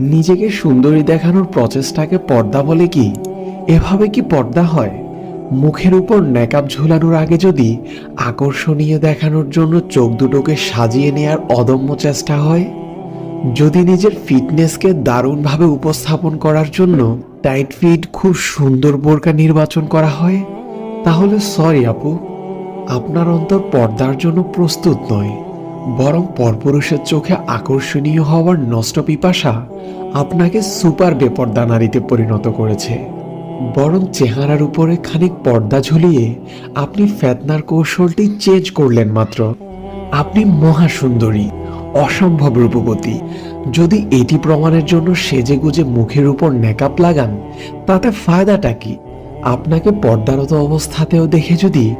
নিজেকে সুন্দরী দেখানোর প্রচেষ্টাকে পর্দা বলে কি? এভাবে কি পর্দা হয়? মুখের উপর নেকাব ঝুলানোর আগে যদি আকর্ষণীয় দেখানোর জন্য চোখ দুটোকে সাজিয়ে নেয়ার অদম্য চেষ্টা হয়? যদি নিজের ফিটনেসকে দারুণভাবে উপস্থাপন করার জন্য টাইট ফিট, খুব সুন্দর বোরকা নির্বাচন করা হয়? তাহলে সরি আপু, আপনার অন্তর পর্দার জন্য প্রস্তুত নয়। বরং পরপুরুষের চোখে আকর্ষণীয় হওয়ার নষ্ট পিপাসা আপনাকে সুপার বেপর্দা নারীতে পরিণত করেছে। বরং চেহারার উপরে খানিক পর্দা ঝুলিয়ে আপনি ফেতনার কৌশলটি চেঞ্জ করলেন মাত্র। আপনি মহাসুন্দরী, অসম্ভব রূপবতী। যদি এটি প্রমাণের জন্য সেজে গুজে মুখের উপর নেকাপ লাগান, তাতে ফায়দাটা কি? আপনাকে পর্দারত অবস্থাতেও দেখে যদি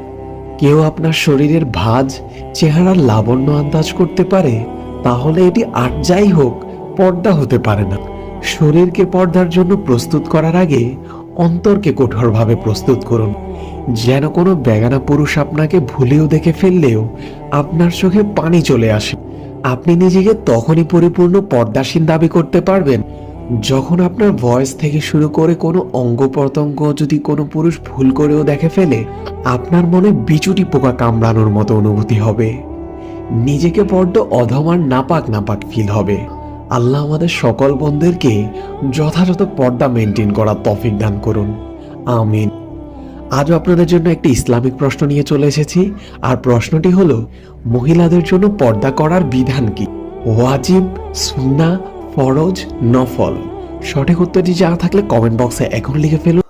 কেউ আপনার শরীরের ভাঁজ, চেহারার লাবণ্য আন্দাজ করতে পারে, তাহলে এটি আর যাই হোক, পর্দা হতে পারে না। শরীরকে পর্দার জন্য প্রস্তুত করার আগে অন্তরকে কঠোরভাবে প্রস্তুত করুন। যেন কোনো বেগানা পুরুষ আপনাকে ভুলেও দেখে ফেললেও আপনার চোখে পানি চলে আসে। আপনি নিজেকে তখনই পরিপূর্ণ পর্দাসীন দাবি করতে পারবেন যখন আপনার ভয়েস থেকে শুরু করে কোনো অঙ্গ প্রত্যঙ্গ যদি কোনো পুরুষ ভুল করেও দেখে ফেলে, আপনার মনে বিচুটি পোকা কামড়ানোর মতো অনুভূতি হবে। নিজেকে বড্ড অধমার নাপাক নাপাক ফিল হবে। আল্লাহ আমাদের সকল বন্ধুদেরকে যথাযথ পর্দা মেনটেন করার তফিক দান করুন। আমিন। আজও আপনাদের জন্য একটি ইসলামিক প্রশ্ন নিয়ে চলে এসেছি। আর প্রশ্নটি হলো, মহিলাদের জন্য পর্দা করার বিধান কি? ওয়াজিব, সুন্না ফরজ নফল। সঠিক উত্তরটি জানা থাকলে কমেন্ট বক্সে এখন লিখে ফেলুন।